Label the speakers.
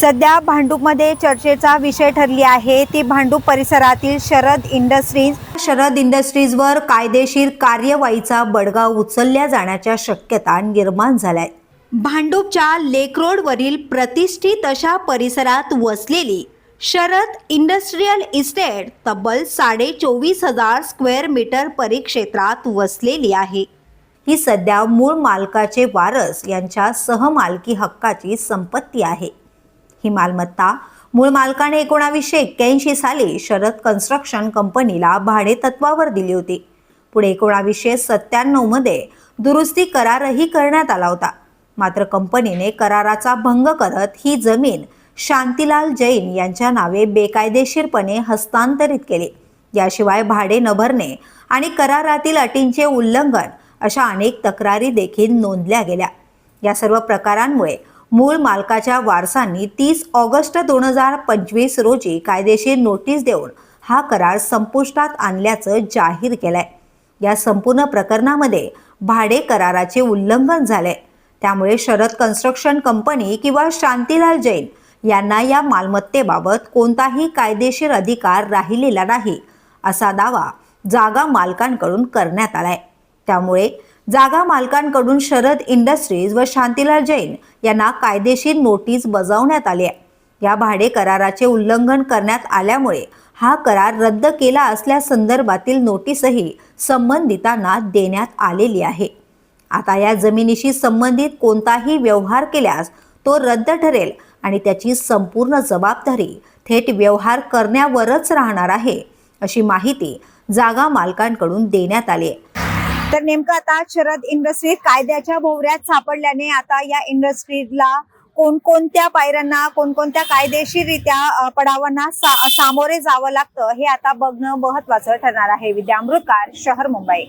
Speaker 1: सध्या भांडूपमध्ये चर्चेचा विषय ठरली आहे. ती भांडूप परिसरातील शरद इंडस्ट्रीज शरद इंडस्ट्रीजवर कायदेशीर कार्यवाहीचा बडगा उचलल्या जाण्याच्या शक्यता निर्माण झाल्या. भांडूपच्या लेक रोडवरील प्रतिष्ठित अशा परिसरात वसलेली शरद इंडस्ट्रीयल इस्टेट तब्बल साडे चोवीस हजार स्क्वेअर मीटर परिक्षेत्रात वसलेली आहे. ही सध्या मूळ मालकाचे वारस यांच्या सहमालकी हक्काची संपत्ती आहे. ही मालमत्ता. मूळ मालकाने एकोणावीसशे एक्क्याऐंशी साली शरद कन्स्ट्रक्शन कंपनीला भाडे तत्वावर दिली होती. पुढे एकोणावीसशे सत्त्याण्णवमध्ये दुरुस्ती करारही करण्यात आला होता. मात्र कंपनीने कराराचा भंग करत ही जमीन शांतीलाल जैन यांच्या नावे बेकायदेशीरपणे हस्तांतरित केली. याशिवाय भाडे न भरणे आणि करारातील अटींचे उल्लंघन अशा अनेक तक्रारी देखील नोंदल्या गेल्या. या सर्व प्रकारांमुळे मूळ मालकाच्या वारसांनी तीस ऑगस्ट दोन हजार पंचवीस रोजी कायदेशीर नोटीस देऊन हा करार संपुष्टात आणल्याचं जाहीर केलंय. या संपूर्ण प्रकरणामध्ये भाडे कराराचे उल्लंघन झाले त्यामुळे शरद कन्स्ट्रक्शन कंपनी किंवा शांतीलाल जैन यांना या मालमत्तेबाबत कोणताही कायदेशीर अधिकार राहिलेला नाही असा दावा जागा मालकांकडून करण्यात आलाय. त्यामुळे जागा मालकांकडून शरद इंडस्ट्रीज व शांतीलाल जैन यांना कायदेशीर नोटीस बजावण्यात आली आहे. या भाडे कराराचे उल्लंघन करण्यात आल्यामुळे हा करार रद्द केला असल्यासंदर्भातील नोटीसही संबंधितांना देण्यात आलेली आहे. आता या जमिनीशी संबंधित कोणताही व्यवहार केल्यास तो रद्द ठरेल आणि त्याची संपूर्ण जबाबदारी थेट व्यवहार करण्यावरच राहणार आहे अशी माहिती जागा मालकांकडून देण्यात आली आहे. तर नेमकं आता शरद इंडस्ट्री कायद्याच्या भोवऱ्यात सापडल्याने आता या इंडस्ट्रीला कोणकोणत्या पायऱ्यांना कोणकोणत्या कायदेशीररित्या पडावांना सा, सामोरे जावं लागतं हे आता बघणं महत्वाचं ठरणार आहे. विद्यामृतकार शहर मुंबई.